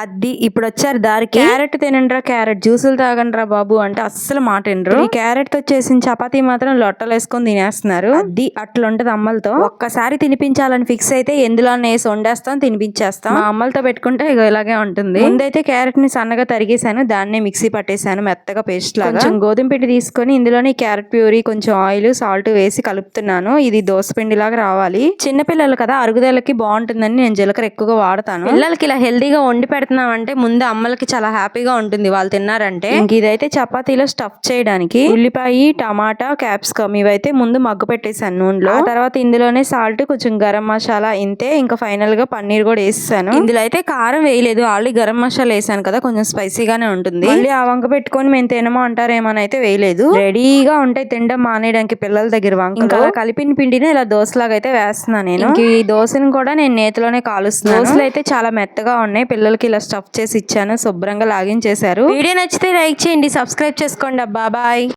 అది ఇప్పుడు వచ్చారు దారికి. క్యారెట్ తినండిరా క్యారెట్ జ్యూసులు తాగండిరా బాబు అంటే అస్సలు మాట వినరు. ఈ క్యారెట్తో చేసిన చపాతీ మాత్రం లొట్టలు వేసుకొని తినేస్తున్నారు. అది అట్లుంటది అమ్మలతో. ఒక్కసారి తినిపించాలని ఫిక్స్ అయితే ఎందులో వేసి వండేస్తాం తినిపించేస్తాం. మా అమ్మలతో పెట్టుకుంటే ఇలాగే ఉంటుంది. ముందైతే క్యారెట్ని సన్నగా తరిగేసాను దాన్ని మిక్సీ పట్టేసాను మెత్తగా పేస్ట్ లాగా. కొంచెం గోధుమ పిండి తీసుకొని ఇందులోనే క్యారెట్ ప్యూరీ కొంచెం ఆయిల్ సాల్ట్ వేసి కలుపుతున్నాను. ఇది దోశ పిండి లాగా రావాలి. చిన్న పిల్లలు కదా అరుగుదలకి బాగుంటుందని నేను జీలకర్ర ఎక్కువగా వాడతాను. పిల్లలకి ఇలా హెల్దీగా వండి పెడుతున్నాం అంటే ముందు అమ్మలకి చాలా హ్యాపీగా ఉంటుంది వాళ్ళు తిన్నారంటే. ఇంక ఇదైతే చపాతీలో స్టఫ్ చేయడానికి ఉల్లిపాయ టమాటా క్యాప్సికమ్ ఇవైతే ముందు మగ్గు పెట్టేశాను నూనెలో. తర్వాత ఇందులోనే సాల్ట్ కొంచెం గరం మసాలా ఇంతే. ఇంకా ఫైనల్గా పన్నీర్ కూడా వేసేసాను. ఇందులో అయితే కారం వేయలేదు. ఆల్రెడీ గరం మసాలా వేసాను కదా కొంచెం స్పైసీగానే ఉంటుంది. మళ్ళీ ఆ వంక పెట్టుకొని మేము తినమో అంటారేమని అయితే వేయలేదు. రెడీగా ఉంటాయి తినడం మానేయడానికి పిల్లల దగ్గర వంక ఇంకా కలిపిన పిండిని ఇలా దోశలాగా అయితే వేస్తున్నాను నేను. ఈ దోశని కూడా నేను నేతిలోనే కాలుస్తున్నాను. దోశలు అయితే చాలా మెత్తగా ఉన్నాయి. పిల్లలకి ఇలా స్టఫ్ చేసి ఇచ్చాను శుభ్రంగా లాగిన్ చేశారు. వీడియో నచ్చితే లైక్ చేయండి సబ్స్క్రైబ్ చేసుకోండి అబ్బా బాయ్